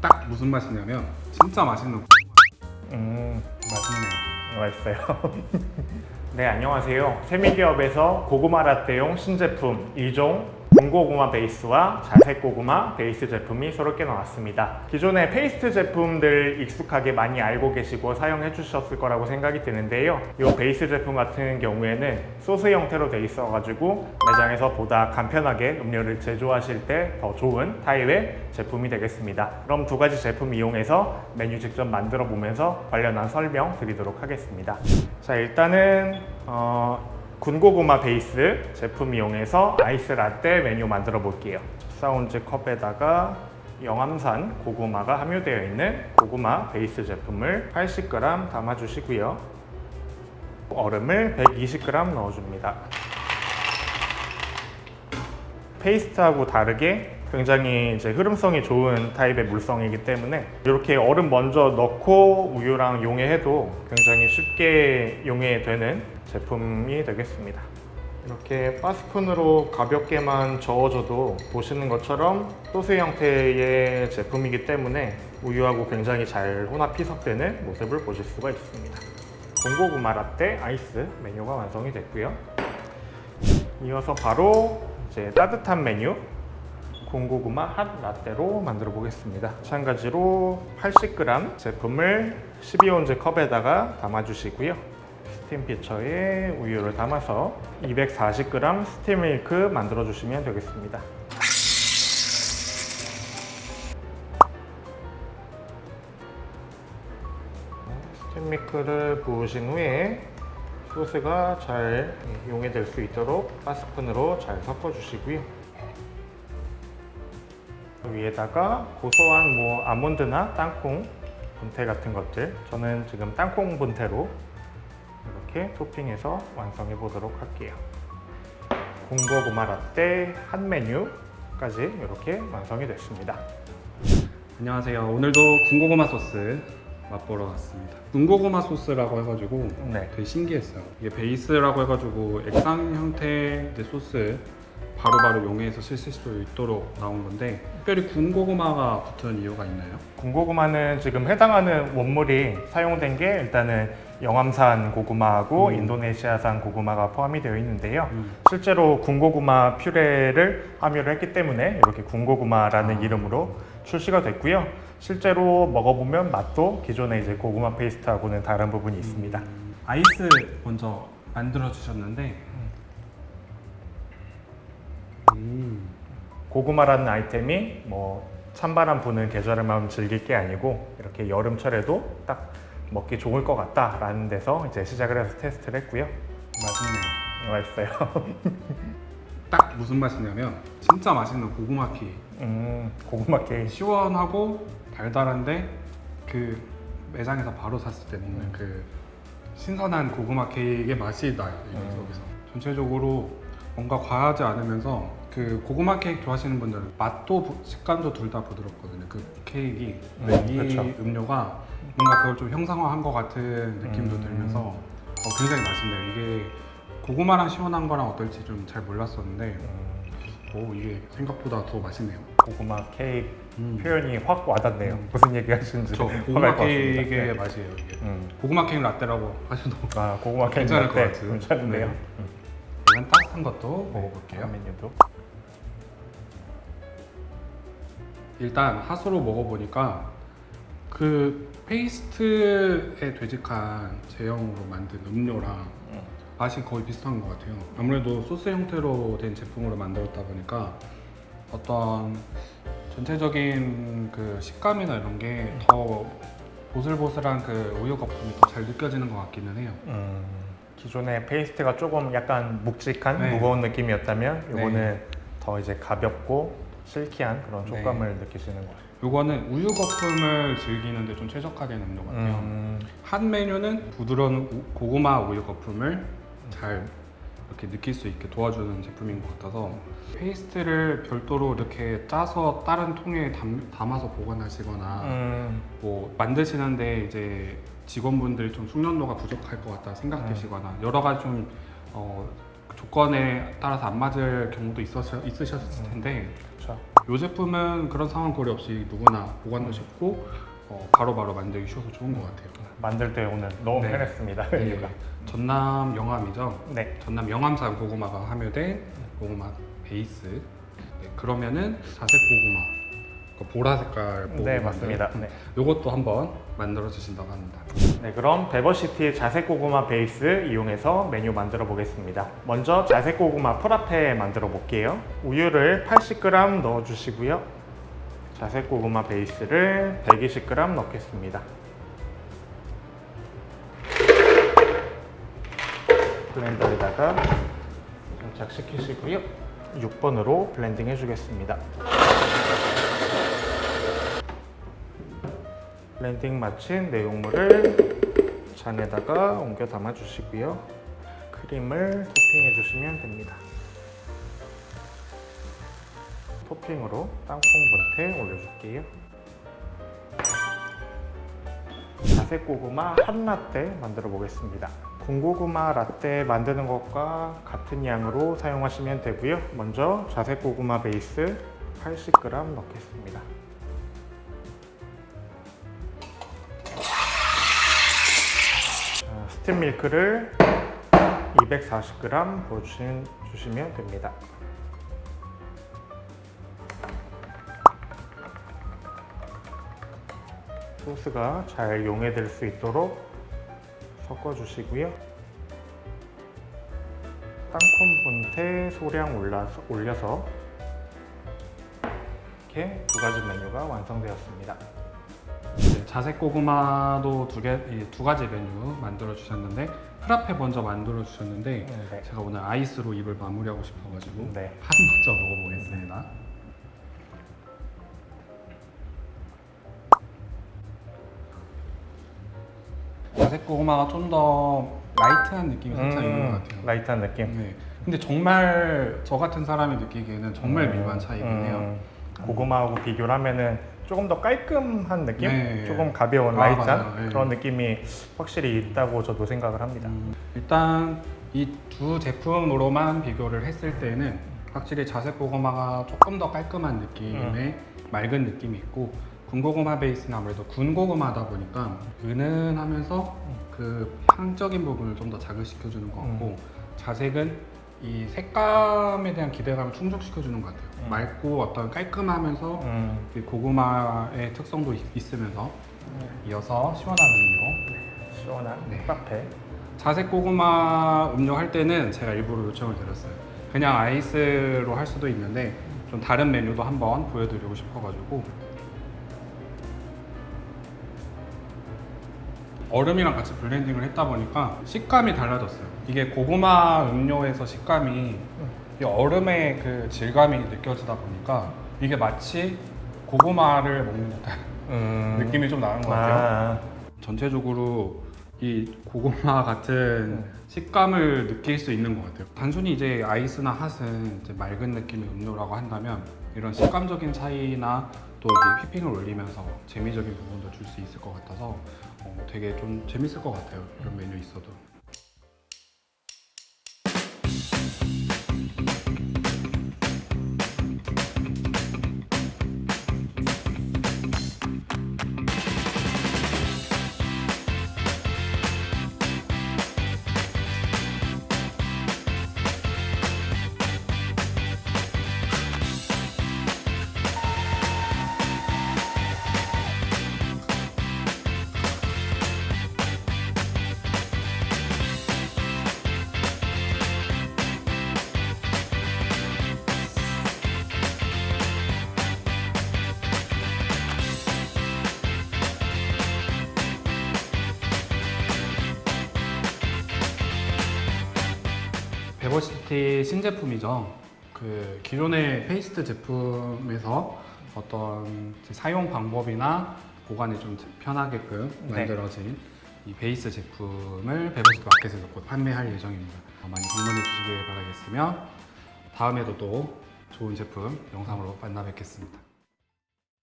딱 무슨 맛이냐면 진짜 맛있는 음, 맛있네요. 맛있어요. 네, 안녕하세요. 세미기업에서 고구마 라떼용 신제품 2종 군고구마 베이스와 자색 고구마 베이스 제품이 새롭게 나왔습니다. 기존의 페이스트 제품들 익숙하게 많이 알고 계시고 사용해 주셨을 거라고 생각이 드는데요. 이 베이스 제품 같은 경우에는 소스 형태로 돼 있어가지고 매장에서 보다 간편하게 음료를 제조하실 때 더 좋은 타입의 제품이 되겠습니다. 그럼 두 가지 제품 이용해서 메뉴 직접 만들어 보면서 관련한 설명 드리도록 하겠습니다. 자, 일단은 어, 군고구마 베이스 제품 이용해서 아이스 라떼 메뉴 만들어 볼게요. 사운드 컵에다가 영암산 고구마가 함유되어 있는 고구마 베이스 제품을 80g 담아 주시고요. 얼음을 120g 넣어줍니다. 페이스트하고 다르게 굉장히 이제 흐름성이 좋은 타입의 물성이기 때문에 이렇게 얼음 먼저 넣고 우유랑 용해해도 굉장히 쉽게 용해되는 제품이 되겠습니다. 이렇게 바스푼으로 가볍게만 저어줘도 보시는 것처럼 소스 형태의 제품이기 때문에 우유하고 굉장히 잘 혼합 희석되는 모습을 보실 수가 있습니다. 공고구마 라떼 아이스 메뉴가 완성이 됐고요. 이어서 바로 이제 따뜻한 메뉴 공고구마 핫 라떼로 만들어 보겠습니다. 마찬가지로 80g 제품을 12온즈 컵에다가 담아 주시고요. 스팀 피처에 우유를 담아서 240g 스팀 밀크 만들어 주시면 되겠습니다. 스팀 밀크를 부으신 후에 소스가 잘 용해될 수 있도록 바스푼으로 잘 섞어 주시고요. 위에다가 고소한 뭐 아몬드나 땅콩 분태 같은 것들 저는 지금 땅콩 분태로 이렇게 토핑해서 완성해 보도록 할게요. 군고구마 라떼 한 메뉴까지 이렇게 완성이 됐습니다. 안녕하세요. 오늘도 군고구마 소스 맛보러 왔습니다. 군고구마 소스라고 해가지고 네. 되게 신기했어요. 이게 베이스라고 해가지고 액상 형태의 소스 바로바로 용해해서 쓰실 수 있도록 나온 건데 특별히 군고구마가 붙은 이유가 있나요? 군고구마는 지금 해당하는 원물이 사용된 게 일단은 영암산 고구마하고 음. 인도네시아산 고구마가 포함이 되어 있는데요. 음. 실제로 군고구마 퓨레를 함유를 했기 때문에 이렇게 군고구마라는 아. 이름으로 출시가 됐고요. 실제로 먹어보면 맛도 기존의 이제 고구마 페이스트하고는 다른 부분이 있습니다. 음, 아이스 먼저 만들어 주셨는데 고구마라는 아이템이 뭐 찬바람 부는 계절에만 즐길 게 아니고 이렇게 여름철에도 딱 먹기 좋을 것 같다라는 데서 이제 시작을 해서 테스트를 했고요. 맛있네요. 맛있어요. 딱 무슨 맛이냐면 진짜 맛있는 고구마 케이크. 음, 고구마 케이크. 시원하고 달달한데 그 매장에서 바로 샀을 때 먹는 음. 그 신선한 고구마 케이크의 맛이 나요. 음. 여기서. 전체적으로 뭔가 과하지 않으면서 그 고구마 케이크 좋아하시는 분들은 맛도 부- 식감도 둘 다 부드럽거든요 그 케이크이 네, 이 그렇죠. 음료가 뭔가 그걸 좀 형상화한 것 같은 느낌도 음. 들면서 어, 굉장히 맛있네요 이게 고구마랑 시원한 거랑 어떨지 좀 잘 몰랐었는데 음, 오 이게 생각보다 더 맛있네요 고구마 케이크 음. 표현이 확 와닿네요. 음. 무슨 얘기 하시는지 저 고구마. 케이크의 네. 맛이에요 이게 음. 고구마 케이크 라떼라고 하셔도 아, 고구마 케이크 괜찮을 것. 같은. 괜찮은데요. 네. 음. 일단 따뜻한 것도 먹어볼게요 다음 메뉴도. 일단 핫으로 먹어보니까 그 페이스트에 되직한 제형으로 만든 음료랑 음. 맛이 거의 비슷한 것 같아요 아무래도 소스 형태로 된 제품으로 만들었다 보니까 어떤 전체적인 그 식감이나 이런 게 더 보슬보슬한 그 우유 거품이 더 잘 느껴지는 것 같기는 해요 음, 기존의 페이스트가 조금 약간 묵직한 네. 무거운 느낌이었다면 네. 이거는 더 이제 가볍고 실키한 그런 네. 촉감을 느끼시는 것 같아요. 요거는 우유 거품을 즐기는데 좀 최적화된 음료 같아요. 음, 한 메뉴는 부드러운 우- 고구마 우유 거품을 잘 이렇게 느낄 수 있게 도와주는 제품인 것 같아서 페이스트를 별도로 이렇게 짜서 다른 통에 담, 담아서 보관하시거나 음, 뭐 만드시는데 이제 직원분들이 좀 숙련도가 부족할 것 같다 생각되시거나 여러 가지 좀 어, 조건에 따라서 안 맞을 경우도 있으셨, 있으셨을 텐데 그렇죠. 이 제품은 그런 상황 고려 없이 누구나 보관도 쉽고 어, 바로바로 만들기 쉬워서 좋은 것 같아요. 만들 때 오늘 너무 네. 편했습니다. 네, 메뉴가. 전남 영암이죠. 네. 전남 영암산 고구마가 함유된 고구마 베이스. 네, 그러면은 자색 고구마. 그 보라 색깔 네, 맞습니다. 네. 이것도 한번 만들어 주신다고 합니다. 네, 그럼 베버시티 자색 고구마 베이스 이용해서 메뉴 만들어 보겠습니다. 먼저 자색 고구마 프라페 만들어 볼게요. 우유를 80g 넣어 주시고요. 자색 고구마 베이스를 120g 넣겠습니다. 블렌더에다가 장착시키시고요. 6번으로 블렌딩 해주겠습니다. 블렌딩 마친 내용물을 잔에다가 옮겨 담아 주시고요. 크림을 토핑해 주시면 됩니다. 토핑으로 땅콩 본테 올려줄게요. 자색 고구마 한 라떼 만들어 보겠습니다. 군고구마 라떼 만드는 것과 같은 양으로 사용하시면 되고요. 먼저 자색 고구마 베이스 80g 넣겠습니다. 스팀 밀크를 240g 부어주시면 됩니다. 소스가 잘 용해될 수 있도록 섞어주시고요. 땅콩 본테 소량 올려서 이렇게 두 가지 메뉴가 완성되었습니다. 네, 자색 고구마도 두, 개, 이두 가지 메뉴 만들어 주셨는데 프라페 먼저 만들어 주셨는데 네. 제가 오늘 아이스로 입을 마무리하고 싶어가지고 네. 한 먼저 먹어보겠습니다. 자색 고구마가 좀 더 라이트한 느낌이 살짝 있는 것 같아요. 음, 라이트한 느낌. 네. 근데 정말 저 같은 사람이 느끼기에는 정말 음, 미묘한 차이긴 해요. 음, 고구마하고 비교를 하면은 조금 더 깔끔한 느낌? 네. 조금 가벼운 아, 라이트한 맞아요. 네. 그런 느낌이 확실히 있다고 저도 생각을 합니다. 음, 일단 이 두 제품으로만 비교를 했을 때는 확실히 자색 고구마가 조금 더 깔끔한 느낌의 맑은 느낌이 있고 군고구마 베이스는 아무래도 군고구마다 보니까 은은하면서 그 향적인 부분을 좀 더 자극시켜주는 것 같고 자색은 이 색감에 대한 기대감을 충족시켜주는 것 같아요. 음. 맑고 어떤 깔끔하면서 음, 그 고구마의 특성도 있- 있으면서 이어서 시원한 음료 시원한 네. 카페. 자색 고구마 음료 할 때는 제가 일부러 요청을 드렸어요. 그냥 아이스로 할 수도 있는데 좀 다른 메뉴도 한번 보여드리고 싶어가지고 얼음이랑 같이 블렌딩을 했다 보니까 식감이 달라졌어요. 이게 고구마 음료에서 식감이 이 얼음의 그 질감이 느껴지다 보니까 이게 마치 고구마를 먹는 듯한 음, 느낌이 좀 나는 것 같아요. 아, 전체적으로 이 고구마 같은 음. 식감을 느낄 수 있는 것 같아요. 단순히 이제 아이스나 핫은 이제 맑은 느낌의 음료라고 한다면 이런 식감적인 차이나 또 이제 휘핑을 올리면서 재미적인 부분도 줄 수 있을 것 같아서 어, 되게 좀 재밌을 것 같아요. 이런 메뉴 있어도. 베버시티 신제품이죠. 그 기존의 페이스트 제품에서 어떤 사용 방법이나 보관이 좀 편하게끔 네. 만들어진 이 베이스 제품을 베버시티 마켓에서 곧 판매할 예정입니다. 어, 많이 방문해 주시길 바라겠으며 다음에도 또 좋은 제품 영상으로 만나 뵙겠습니다.